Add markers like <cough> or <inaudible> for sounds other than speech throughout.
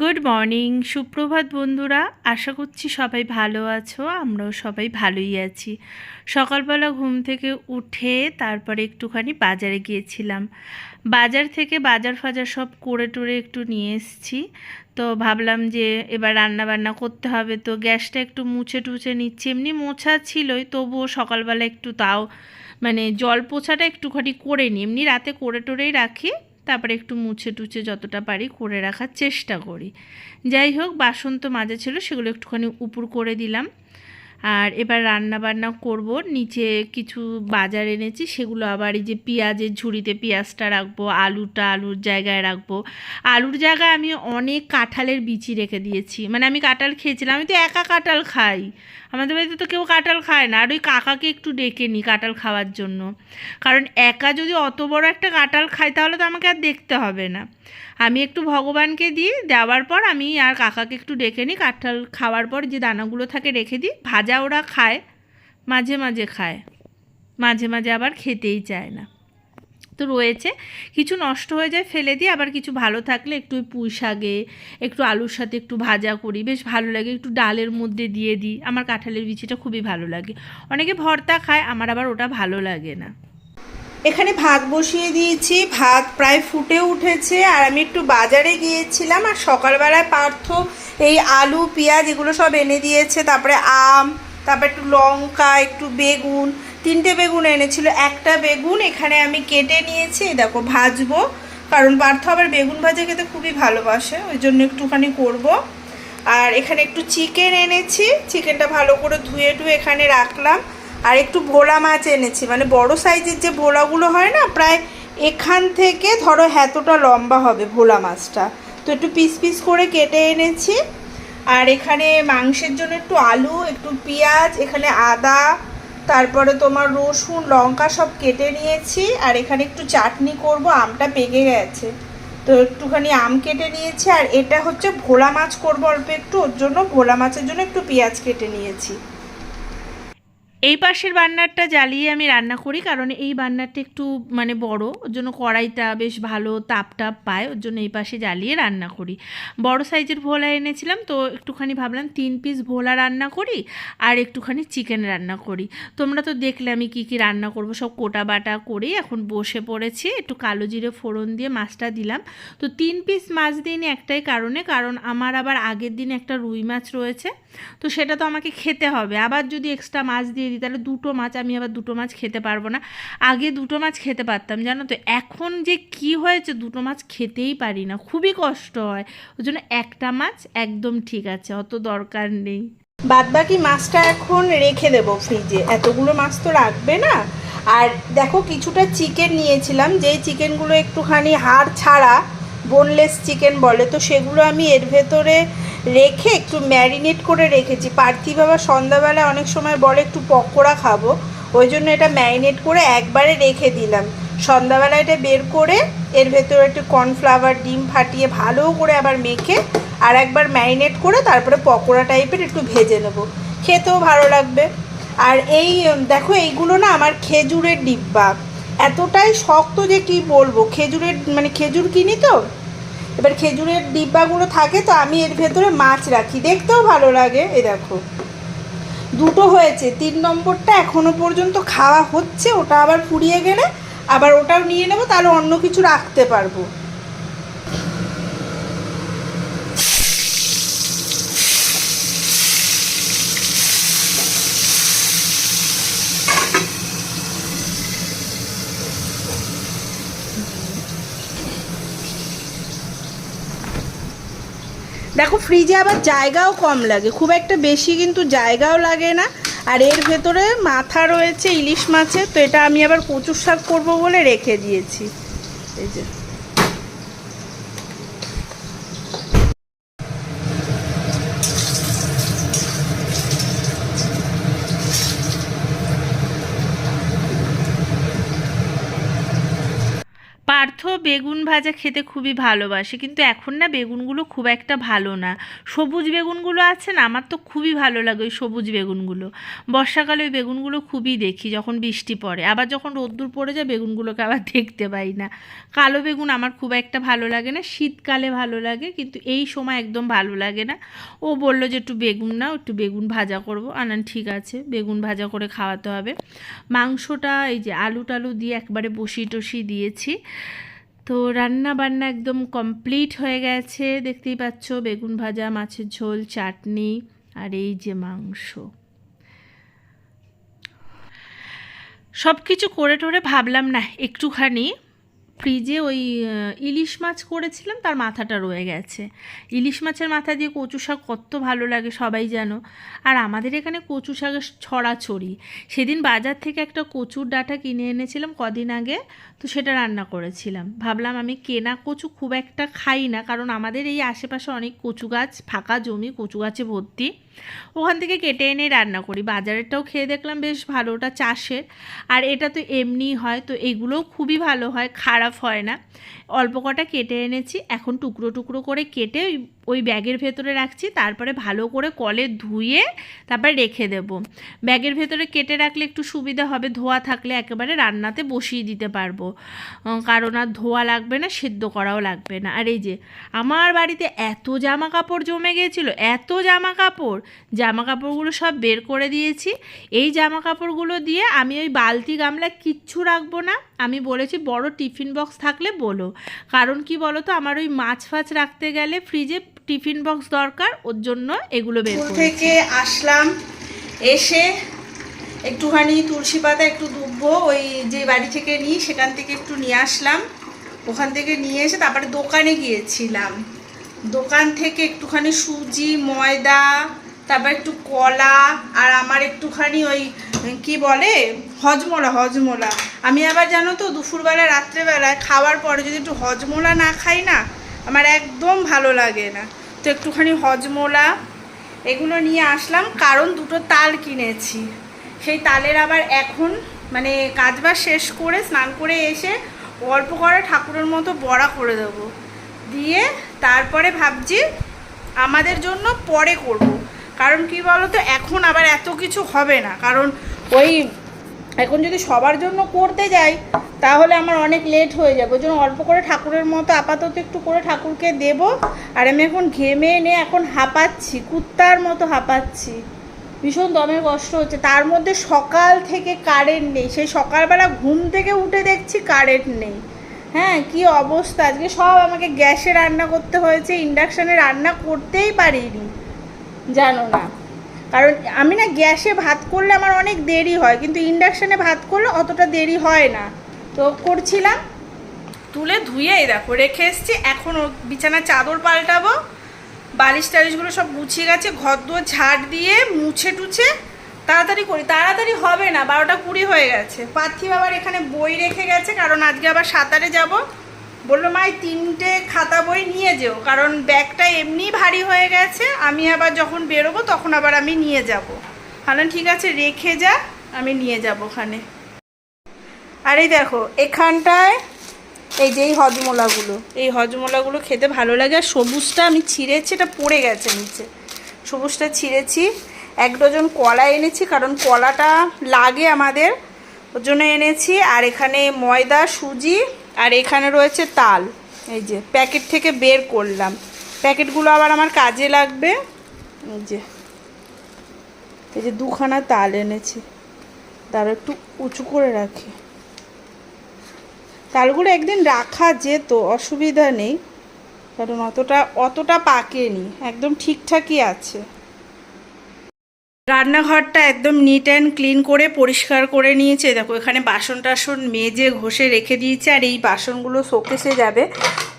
Good morning সুপ্রভাত বন্ধুরা। আশা করছি সবাই ভালো আছো, আমরাও সবাই ভালোই আছি। সকালবেলা ঘুম থেকে উঠে তারপরে একটুখানি বাজারে গিয়েছিলাম। বাজার থেকে বাজার ফাজার সব করে টোরে একটু নিয়ে এসেছি। তো ভাবলাম যে এবার রান্না বান্না করতে হবে, তো গ্যাসটা একটু মুছে টুছে নিচ্ছি। এমনি মোছা ছিলই, তবুও সকালবেলা একটু তাও মানে জল পোছাটা একটুখানি করে নিই। এমনি রাতে করে টোরেই রাখি তারপরে একটু মুছে টুছে যতটা পারি করে রাখার চেষ্টা করি। যাই হোক, বাসন তো মাজা ছিল, সেগুলো একটুখানি উপর করে দিলাম। আর এবার রান্না বান্না করব। নিচে কিছু বাজার এনেছি, সেগুলো আবার এই যে পেঁয়াজের ঝুড়িতে পেঁয়াজটা রাখব, আলুটা আলুর জায়গায় রাখব। আলুর জায়গায় আমি অনেক কাঁঠালের বিচি রেখে দিয়েছি। মানে আমি কাঁঠাল খেয়েছিলাম, আমি তো একা কাঁঠাল খাই। আমাদের বাড়িতে তো কেউ কাঁঠাল খায় না, আর ওই কাকাকে একটু ডেকে নিই কাঁঠাল খাওয়ার জন্য। কারণ একা যদি অত বড় একটা কাঁঠাল খাই, তাহলে তো আমাকে আর দেখতে হবে না। আমি একটু ভগবানকে দিই, দেওয়ার পর আমি আর কাকাকে একটু ডেকে নিই, কাঁঠাল খাওয়ার পর যে দানাগুলো থাকে রেখে দিই, ভাজা ওরা খায়, মাঝে মাঝে খায়। মাঝে মাঝে আবার খেতেই চায় না। তো রয়েছে, কিছু নষ্ট হয়ে যায় ফেলে দিই আবার কিছু ভালো থাকলে একটু পুঁই শাকে, একটু আলুর সাথে একটু ভাজা করি। বেশ ভালো লাগে, একটু ডালের মধ্যে দিয়ে দিই। আমার কাঁঠালের বিচিটা খুবই ভালো লাগে। অনেকে ভর্তা খায়, আমার আবার ওটা ভালো লাগে না। এখানে ভাত বসিয়ে দিয়েছি, ভাত প্রায় ফুটে উঠেছে, আর আমি একটু বাজারে গিয়েছিলাম, আর সকালবেলায় পার্থ এই আলু, পেঁয়াজ এগুলো সব এনে দিয়েছে, তারপরে আম, তারপরে একটু লঙ্কা, একটু বেগুন, তিনটে বেগুন এনেছিল, একটা বেগুন এখানে আমি কেটে নিয়েছি দেখো ভাজবো, কারণ পার্থ আবার বেগুন ভাজা খেতে খুবই ভালোবাসে, ওই জন্য একটুখানি করব। আর এখানে একটু চিকেন এনেছি চিকেনটা ভালো করে ধুয়ে টুয়ে এখানে রাখলাম আর একটু ভোলা মাছ এনেছি। মানে বড় সাইজের যে ভোলাগুলো হয় না, প্রায় এখান থেকে ধরো এতটা লম্বা হবে ভোলা মাছটা। তো একটু পিস পিস করে কেটে এনেছি। আর এখানে মাংসের জন্য একটু আলু, একটু পেঁয়াজ, এখানে আদা, তারপরে তোমার রসুন, লঙ্কা সব কেটে নিয়েছি। আর এখানে একটু চাটনি করব, আমটা পেকে গেছে। তো একটুখানি আম কেটে নিয়েছি। আর এটা হচ্ছে ভোলা মাছ করব অল্প একটু, ওর জন্য ভোলা মাছের জন্য একটু পেঁয়াজ কেটে নিয়েছি। এই পাশের বান্নারটা জ্বালিয়ে আমি রান্না করি, কারণ এই বান্নারটা একটু মানে বড়, ওর জন্য কড়াইটা বেশ ভালো তাপ টাপ পায়, ওর জন্য এই পাশে জ্বালিয়ে রান্না করি। বড় সাইজের ভোলা এনেছিলাম, তো একটুখানি ভাবলাম তিন পিস ভোলা রান্না করি, আর একটুখানি চিকেন রান্না করি। তোমরা তো দেখলে আমি কী কী রান্না করব, সব কোটা বাটা করে এখন বসে পড়েছি, একটু কালো জিরে ফোড়ন দিয়ে মাছটা দিলাম। তো তিন পিস মাছ দিইনি একটাই কারণে, কারণ আমার আবার আগের দিন একটা রুই মাছ রয়েছে, তো সেটা তো আমাকে খেতে হবে। আবার যদি এক্সট্রা মাছ দিয়ে দিই, তাহলে দুটো মাছ আমি আবার দুটো মাছ খেতে পারব না। আগে দুটো মাছ খেতে পারতাম, জানো তো? এখন যে কি হয়েছে, দুটো মাছ খেতেই পারি না, খুবই কষ্ট হয়। ওই জন্য একটা মাছ একদম ঠিক আছে, অত দরকার নেই। বাদ বাকি মাছটা এখন রেখে দেব ফ্রিজে। এতগুলো মাছ তো রাখবে না। আর দেখো, কিছুটা চিকেন নিয়েছিলাম, যেই চিকেনগুলো একটুখানি হাড় ছাড়া বোনলেস চিকেন বলে, তো সেগুলো আমি এর ভেতরে রেখে একটু ম্যারিনেট করে রেখেছি। পার্থিব বাবা সন্ধ্যাবেলা অনেক সময় বলে, একটু পকোড়া খাব। ওই জন্য এটা ম্যারিনেট করে একবারে রেখে দিলাম। সন্ধ্যাবেলা এটা বের করে এর ভেতরে একটু কর্নফ্লাওয়ার, ডিম ফাটিয়ে ভালো করে আবার মেখে আর একবার ম্যারিনেট করে তারপরে পকোড়া টাইপের একটু ভেজে নেব। খেতেও ভালো লাগবে। আর এই, দেখো, এইগুলো না আমার খেজুরের ডিব্বা। এতটাই শক্ত যে কি বলব? খেজুরের মানে খেজুর কিনি তো এবার খেজুরের ডিব্বাগুলো থাকে তো আমি এর ভেতরে মাছ রাখি। দেখতেও ভালো লাগে এ দেখো। দুটো হয়েছে, তিন নম্বরটা এখনও পর্যন্ত খাওয়া হচ্ছে, ওটা আবার ফুরিয়ে গেলে আবার ওটাও নিয়ে নেব, তাহলে অন্য কিছু রাখতে পারব। দেখো ফ্রিজে আবার জায়গাও কম লাগে, খুব একটা বেশি কিন্তু জায়গাও লাগে না। আর এর ভেতরে মাথা রয়েছে ইলিশ মাছের, তো এটা আমি আবার কচুর শাক করব বলে রেখে দিয়েছি। এই যে পার্থ বেগুন ভাজা খেতে খুবই ভালোবাসি, কিন্তু এখন না বেগুনগুলো খুব একটা ভালো না। সবুজ বেগুনগুলো আছে না, আমার তো খুবই ভালো লাগে ওই সবুজ বেগুনগুলো। বর্ষাকালে ওই বেগুনগুলো খুবই দেখি যখন বৃষ্টি পড়ে। আবার যখন রোদ্দুর পড়ে যায়, বেগুনগুলোকে আবার <laughs> দেখতে পাই না। কালো বেগুন আমার খুব একটা ভালো লাগে না, শীতকালে ভালো লাগে, কিন্তু এই সময় একদম ভালো লাগে না। ও বলল যে, একটু বেগুন না একটু বেগুন ভাজা করব। আনান, ঠিক আছে, বেগুন ভাজা করে খাওয়াতে হবে। মাংসটা এই যে আলু টালু দিয়ে একবারে বসি টসি দিয়েছি। তো রান্না বান্না একদম কমপ্লিট হয়ে গেছে। দেখতেই পাচ্ছ, বেগুন ভাজা, মাছের ঝোল, চাটনি আর এই যে মাংস। সব কিছু করে টোরে ভাবলাম, না, একটুখানি ফ্রিজে ওই ইলিশ মাছ করেছিলাম, তার মাথাটা রয়ে গেছে। ইলিশ মাছের মাথা দিয়ে কচু শাক কত ভালো লাগে, সবাই জানো। আর আমাদের এখানে কচু শাকের ছড়াছড়ি। সেদিন বাজার থেকে একটা কচুর ডাঁটা কিনে এনেছিলাম কদিন আগে, তো সেটা রান্না করেছিলাম। ভাবলাম আমি কেনা কচু খুব একটা খাই না, কারণ আমাদের এই আশেপাশে অনেক কচু গাছ, ফাঁকা জমি, কচু গাছে ভর্তি। ওখান থেকে কেটে এনে রান্না করি। বাজারেরটাও খেয়ে দেখলাম বেশ ভালো, ওটা চাষের। আর এটা তো এমনি হয়, তো এগুলোও খুবই ভালো হয়, খারাপ হয় না। অল্প কটা কেটে এনেছি, এখন টুকরো টুকরো করে কেটে ওই ব্যাগের ভেতরে রাখছি, তারপরে ভালো করে কলে ধুয়ে তারপরে রেখে দেব। ব্যাগের ভেতরে কেটে রাখলে একটু সুবিধা হবে, ধোয়া থাকলে একেবারে রান্নাতে বসিয়ে দিতে পারব। কারণ আর ধোয়া লাগবে না, সেদ্ধ করাও লাগবে না। আর এই যে, আমার বাড়িতে এত জামা কাপড় জমে গিয়েছিল এত জামা কাপড় জামা কাপড়গুলো সব বের করে দিয়েছি। এই জামা কাপড়গুলো দিয়ে আমি ওই বালতি গামলা কিচ্ছু রাখব না। আমি বলেছি বড় টিফিন বক্স থাকলে বলো। কারণ কি বলো তো আমার ওই মাছ ফাছ রাখতে গেলে ফ্রিজে টিফিন বক্স দরকার ওর জন্য এগুলো বের থেকে আসলাম এসে একটুখানি তুলসী পাতা একটু দুব্বো ওই যে বাড়ি থেকে নিই সেখান থেকে একটু নিয়ে আসলাম। ওখান থেকে নিয়ে এসে তারপরে দোকানে গিয়েছিলাম। দোকান থেকে একটুখানি সুজি ময়দা তারপর একটু কলা আর আমার একটুখানি ওই, কি বলে, হজমোলা হজমোলা। আমি আবার জানো তো, দুপুরবেলা, রাত্রেবেলায় খাওয়ার পরে যদি একটু হজমোলা না খাই না, আমার একদম ভালো লাগে না। তো একটুখানি হজমোলা এগুলো নিয়ে আসলাম, কারণ দুটো তাল কিনেছি। সেই তালের আবার এখন মানে কাজবাজ শেষ করে, স্নান করে এসে অল্প করে ঠাকুরের মতো বড়া করে দেবো। দিয়ে তারপরে ভাবছি আমাদের জন্য পরে করব। কারণ কি বলো তো এখন আবার এত কিছু হবে না। কারণ ওই এখন যদি সবার জন্য করতে যাই, তাহলে আমার অনেক লেট হয়ে যাবে। ওই জন্য অল্প করে ঠাকুরের মতো আপাতত একটু করে ঠাকুরকে দেব। আর আমি এখন ঘেমে এনে এখন হাঁপাচ্ছি, কুত্তার মতো হাঁপাচ্ছি। ভীষণ দমের কষ্ট হচ্ছে। তার মধ্যে সকাল থেকে কারেন্ট নেই। সেই সকালবেলা ঘুম থেকে উঠে দেখছি কারেন্ট নেই। হ্যাঁ কি অবস্থা? আজকে সব আমাকে গ্যাসে রান্না করতে হয়েছে ইন্ডাকশানে রান্না করতেই পারিনি। জানো না। কারণ আমি না গ্যাসে ভাত করলে আমার অনেক দেরি হয়, কিন্তু ইন্ডাকশানে ভাত করলে অতটা দেরি হয় না। তো করছিলাম। তুলে ধুয়ে দেখো, রেখে এসছি, এখন বিছানার চাদর পাল্টাবো, বালিশ টালিশগুলো সব গুছিয়ে গেছে ঘর দুয়ার ঝাড় দিয়ে মুছে টুছে তাড়াতাড়ি করি। তাড়াতাড়ি হবে না, বারোটা কুড়ি হয়ে গেছে। পার্থিব আবার এখানে বই রেখে গেছে, কারণ আজকে আবার সাঁতারে যাব। বলল, মাই, তিনটে খাতা বই নিয়ে যেও, কারণ ব্যাগটা এমনি ভারী হয়ে গেছে, আমি আবার যখন বেরোবো তখন আবার আমি নিয়ে যাব। হালান, ঠিক আছে, রেখে যা, আমি নিয়ে যাব ওখানে। আর এই দেখো, এখানটায় এই যে এই হজমোলাগুলো এই হজমোলাগুলো খেতে ভালো লাগে, আর সবুজটা আমি ছিঁড়েছি, এটা পড়ে গেছে নিচে। সবুজটা ছিঁড়েছি, এক ডজন কলা এনেছি, কারণ কলাটা লাগে আমাদের, ওর জন্য এনেছি, আর এখানে ময়দা, সুজি আর এখানে রয়েছে তাল। এই যে, প্যাকেট থেকে বের করলাম। প্যাকেটগুলো আবার আমার কাজে লাগবে। এই যে এই যে দুখানা তাল এনেছি। তার একটু উঁচু করে রাখি। তালগুলো একদিন রাখা যেত, অসুবিধা নেই। কারণ অতটা অতটা পাকেনি। একদম ঠিকঠাকই আছে। রান্নাঘরটা একদম নিট অ্যান্ড ক্লিন করে পরিষ্কার করে নিয়েছে। দেখো, এখানে বাসন টাসন মেজে ঘষে রেখে দিয়েছে, আর এই বাসনগুলো শোকেসে যাবে।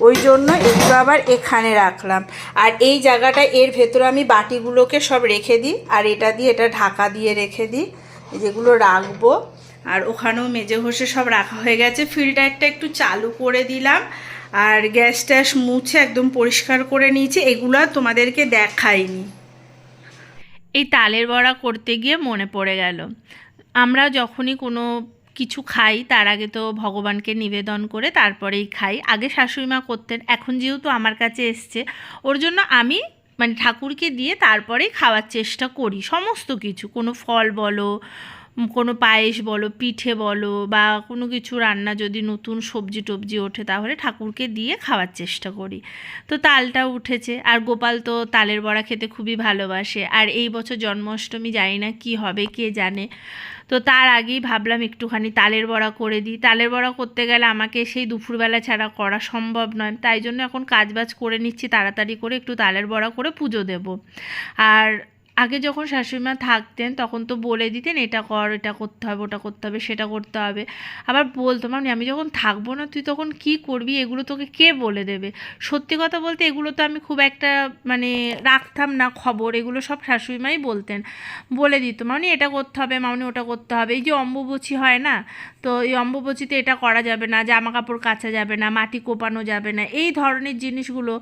ওই জন্য এগুলো আবার এখানে রাখলাম। আর এই জায়গাটা, এর ভেতরে আমি বাটিগুলোকে সব রেখে দিই, আর এটা দিয়ে এটা ঢাকা দিয়ে রেখে দিই যেগুলো রাখব। আর ওখানেও মেজে ঘষে সব রাখা হয়ে গেছে। ফিল্টারটা একটু চালু করে দিলাম, আর গ্যাস ট্যাস মুছে একদম পরিষ্কার করে নিয়েছি। এগুলো তোমাদেরকে দেখাইনি। এই তালের বড়া করতে গিয়ে মনে পড়ে গেল। আমরা যখনই কোনো কিছু খাই, তার আগে তো ভগবানকে নিবেদন করে তারপরেই খাই। আগে শাশুড়ি মা করতেন, এখন যেহেতু আমার কাছে এসছে, ওর জন্য আমি মানে ঠাকুরকে দিয়ে তারপরেই খাওয়ার চেষ্টা করি, সমস্ত কিছু। কোনো ফল বলো কোনো পায়েস বলো, পিঠে বলো বা কোনো কিছু রান্না যদি নতুন সবজি টবজি ওঠে তাহলে ঠাকুরকে দিয়ে খাওয়ার চেষ্টা করি। তো তালটাও উঠেছে। আর গোপাল তো তালের বড়া খেতে খুবই ভালোবাসে। আর এই বছর জন্মাষ্টমী জানি না কি হবে, কে জানে? তো তার আগেই ভাবলাম একটুখানি তালের বড়া করে দিই। তালের বড়া করতে গেলে আমাকে সেই দুপুরবেলা ছাড়া করা সম্ভব নয়। তাই জন্য এখন কাজবাজ করে নিচ্ছি, তাড়াতাড়ি করে একটু তালের বড়া করে পুজো দেব। আর আগে যখন শাশুড়িমা থাকতেন, তখন তো বলে দিতেন, এটা কর, এটা করতে হবে, ওটা করতে হবে, সেটা করতে হবে। আবার বলতো মানে আমি যখন থাকব না, তুই তখন কি করবি? এগুলো তোকে কে বলে দেবে? সত্যি কথা বলতে, এগুলো তো আমি খুব একটা মানে রাখতাম না খবর, এগুলো সব শাশুড়িমাই বলতেন। বলে দিত মানে এটা করতে হবে, মামনি, ওটা করতে হবে। এই যে অম্বুবচি হয় না, তো এই অম্বুবচিতে এটা করা যাবে না জামা কাপড় কাচা যাবে না, মাটি কোপানো যাবে না, এই ধরনের জিনিসগুলো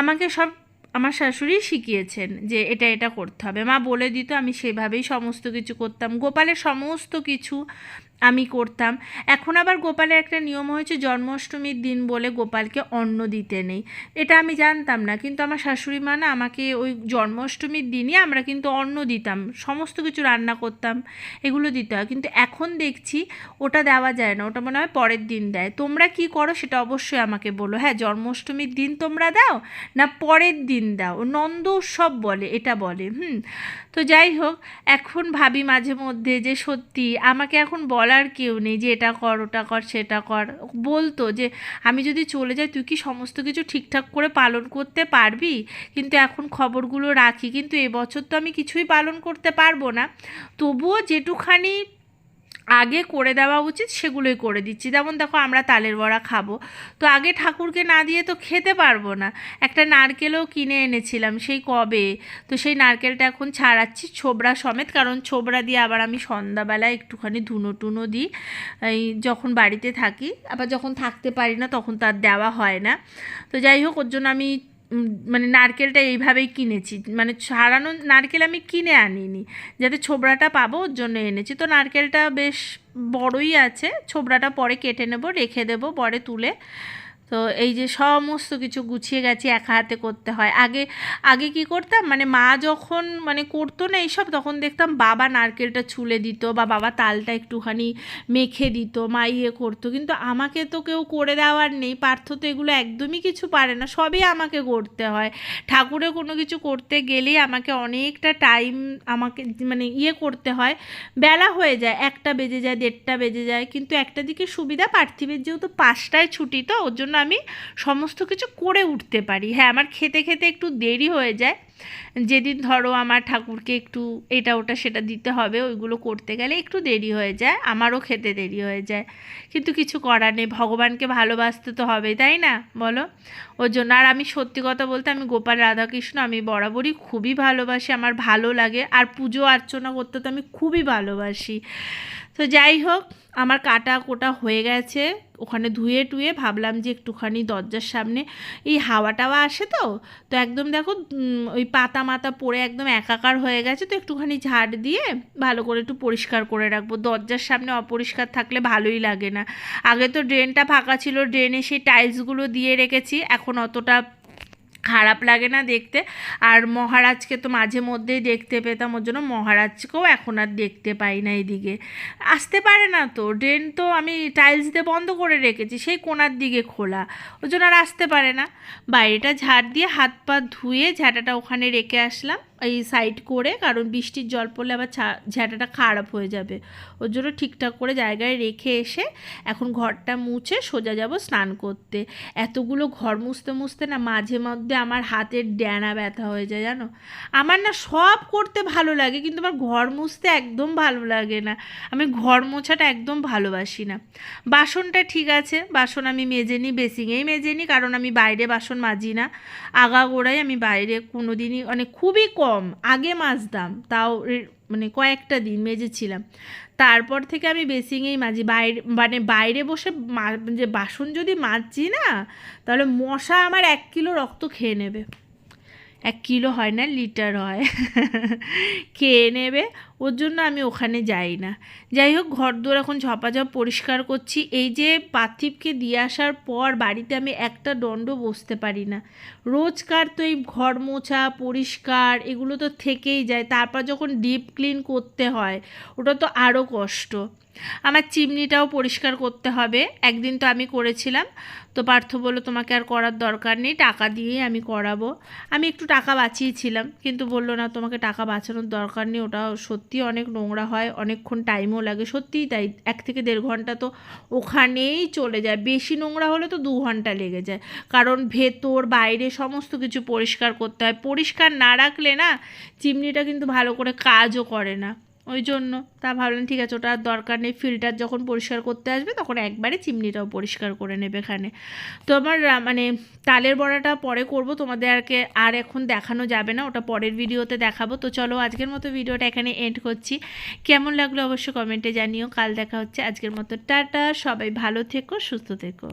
আমাকে সব আমার শাশুড়ি শিখিয়েছেন যে এটা এটা করতে হবে। মা বলে দিত, আমি সেভাবেই সমস্ত কিছু করতাম। গোপালের সমস্ত কিছু আমি করতাম। এখন আবার গোপালের একটা নিয়ম হয়েছে, জন্মাষ্টমীর দিন বলে গোপালকে অন্ন দিতে নেই। এটা আমি জানতাম না, কিন্তু আমার শাশুড়ি মা না আমাকে ওই জন্মাষ্টমীর দিনই আমরা কিন্তু অন্ন দিতাম, সমস্ত কিছু রান্না করতাম, এগুলো দিতে হয়। কিন্তু এখন দেখছি ওটা দেওয়া যায় না, ওটা মনে হয় পরের দিন দেয়। তোমরা কি করো সেটা অবশ্যই আমাকে বলো। হ্যাঁ জন্মাষ্টমীর দিন তোমরা দাও না পরের দিন দাও? নন্দ উৎসব বলে, এটা বলে, হুম। তো যাই হোক, এখন ভাবি মাঝে মধ্যে যে সত্যি, আমাকে এখন বলার কেউ নেই যে এটা কর, ওটা কর, সেটা কর। বলতো যে, আমি যদি চলে যাই, তুই কি সমস্ত কিছু ঠিকঠাক করে পালন করতে পারবি? কিন্তু এখন খবরগুলো রাখি। কিন্তু এবছর তো আমি কিছুই পালন করতে পারব না। তবুও যেটুখানি আগে করে দেওয়া উচিত, সেগুলোই করে দিচ্ছি। যেমন দেখো, আমরা তালের বড়া খাব। তো আগে ঠাকুরকে না দিয়ে তো খেতে পারব না। একটা নারকেলও কিনে এনেছিলাম, সেই কবে? তো সেই নারকেলটা এখন ছাড়াচ্ছি, ছোবড়া সমেত, কারণ ছোবড়া দিয়ে আবার আমি সন্ধ্যাবেলায় একটুখানি ধুনো টুনো দিই। এই যখন বাড়িতে থাকি, আবার যখন থাকতে পারি না, তখন তার দেওয়া হয় না। তো যাই হোক, ওর জন্য আমি মানে নারকেলটা এইভাবেই কিনেছি। মানে ছাড়ানো নারকেল আমি কিনে আনিনি। যাতে ছোবড়াটা পাবো, ওর জন্য এনেছি। তো নারকেলটা বেশ বড়ই আছে। ছোবড়াটা পরে কেটে নেব, রেখে দেবো পরে তুলে। তো এই যে সমস্ত কিছু গুছিয়ে গেছি একা হাতে করতে হয়। আগে আগে কি করতাম? মানে মা যখন মানে করতো না এইসব, তখন দেখতাম বাবা নারকেলটা ছুলে দিত বা বাবা তালটা একটুখানি মেখে দিত, মা ইয়ে করতো। কিন্তু আমাকে তো কেউ করে দেওয়ার নেই, পার্থ তো এগুলো একদমই কিছু পারে না, সবই আমাকে করতে হয়। ঠাকুরে কোনো কিছু করতে গেলেই আমাকে অনেকটা টাইম আমাকে মানে ইয়ে করতে হয়। বেলা হয়ে যায়, একটা বেজে যায়, দেড়টা বেজে যায়। কিন্তু একটা দিকে সুবিধা, পার্থিবের যেহেতু পাঁচটায় ছুটি তো, ওর জন্য আমি সমস্ত কিছু করে উঠতে পারি। হ্যাঁ আমার খেতে খেতে একটু দেরি হয়ে যায়। যেদিন ধরো আমার ঠাকুরকে একটু এটা ওটা সেটা দিতে হবে, ওইগুলো করতে গেলে একটু দেরি হয়ে যায়, আমারও খেতে দেরি হয়ে যায়। কিন্তু কিছু করার নেই, ভগবানকে ভালোবাসতে তো হবে তাই না? বলো? ওর জন্য। আর আমি সত্যি কথা বলতে, আমি গোপাল রাধাকৃষ্ণ, আমি বরাবরই খুবই ভালোবাসি, আমার ভালো লাগে। আর পুজো অর্চনা করতে তো আমি খুবই ভালোবাসি। তো যাই হোক, আমার কাটা কোটা হয়ে গেছে। ওখানে ধুয়ে টুয়ে ভাবলাম যে একটুখানি দরজার সামনে এই হাওয়া টাওয়া আসে তো তো একদম দেখো ওই পাতা মাতা পড়ে একদম একাকার হয়ে গেছে, তো একটুখানি ঝাড় দিয়ে ভালো করে একটু পরিষ্কার করে রাখব। দরজার সামনে অপরিষ্কার থাকলে ভালোই লাগে না। আগে তো ড্রেনটা ফাঁকা ছিল, ড্রেনে সেই টাইলসগুলো দিয়ে রেখেছি, এখন অতটা খারাপ লাগে না দেখতে। আর মহারাজকে তো মাঝে মধ্যেই দেখতে পেতাম, ওর জন্য মহারাজকেও এখন আর দেখতে পাই না এইদিকে আসতে পারে না তো, ড্রেন তো আমি টাইলস দিয়ে বন্ধ করে রেখেছি, সেই কোনার দিকে খোলা। ওর জন্য আর আসতে পারে না। বাইরেটা ঝাড় দিয়ে হাত পা ধুয়ে ঝাঁটাটা ওখানে রেখে আসলাম। এই সাইড করে, কারণ বৃষ্টির জল পড়লে আবার ঝাঁটাটা খারাপ হয়ে যাবে। ওর জন্য ঠিকঠাক করে জায়গায় রেখে এসে এখন ঘরটা মুছে সোজা যাব স্নান করতে। এতগুলো ঘর মুছতে মুছতে না মাঝে মধ্যে আমার হাতের ড্যানা ব্যথা হয়ে যায় জানো? আমার না সব করতে ভালো লাগে, কিন্তু আমার ঘর মুছতে একদম ভালো লাগে না। আমি ঘর মোছাটা একদম ভালোবাসি না। বাসনটা ঠিক আছে, বাসন আমি মেজে নিই, বেসিংয়েই মেজে নিই, কারণ আমি বাইরে বাসন মাজি না। আগাগোড়াই আমি বাইরে কোনো দিনই মানে খুবই কম আগে মাজতাম তাও মানে কয়েকটা দিন মেজেছিলাম। তারপর থেকে আমি বেসিংয়েই মাজি, বাইরে মানে বাইরে বসে যে বাসন যদি মাজছি না, তাহলে মশা আমার এক কিলো রক্ত খেয়ে নেবে। এক কিলো হয় না, লিটার হয়। <laughs> খেয়ে নেবে ওর জন্য আমি ওখানে যাই না যাই হোক ঘর দোর এখন ঝপাঝপ পরিষ্কার করছি। এই যে পার্থিবকে দিয়ে আসার পর বাড়িতে আমি একটা দণ্ড বসতে পারি না। রোজকার তো এই ঘর মোছা, পরিষ্কার এগুলো তো থেকেই যায়। তারপর যখন ডিপ ক্লিন করতে হয়, ওটা তো আরও কষ্ট। আমার চিমনিটাও পরিষ্কার করতে হবে। একদিন তো আমি করেছিলাম। তো পার্থ বলল, তোমাকে আর করার দরকার নেই, টাকা দিয়েই আমি করাবো। আমি একটু টাকা বাঁচিয়েছিলাম, কিন্তু বলল, না, তোমাকে টাকা বাঁচানোর দরকার নেই ওটা সত্যি অনেক নোংরা হয়, অনেকক্ষণ টাইমও লাগে। সত্যিই তাই, এক থেকে দেড় ঘণ্টা তো ওখানেই চলে যায়। বেশি নোংরা হলে তো দু ঘণ্টা লেগে যায়। কারণ ভেতর, বাইরে সমস্ত কিছু পরিষ্কার করতে হয়। পরিষ্কার না রাখলে না, চিমনিটা কিন্তু ভালো করে কাজও করে না। ওই জন্য। তা ভাবলাম, ঠিক আছে, ওটা দরকার নেই। ফিল্টার যখন পরিষ্কার করতে আসবে, তখন একবারে চিমনিটাও পরিষ্কার করে নেবে এখানে। তো আমার মানে তালের বড়াটা পরে করব। তোমাদেরকে আর এখন দেখানো যাবে না। ওটা পরের ভিডিওতে দেখাবো। তো চলো, আজকের মতো ভিডিওটা এখানে এন্ড করছি। কেমন লাগল অবশ্যই কমেন্টে জানিও। কাল দেখা হচ্ছে আজকের মতো। টাটা! সবাই ভালো থেকো, সুস্থ থেকো।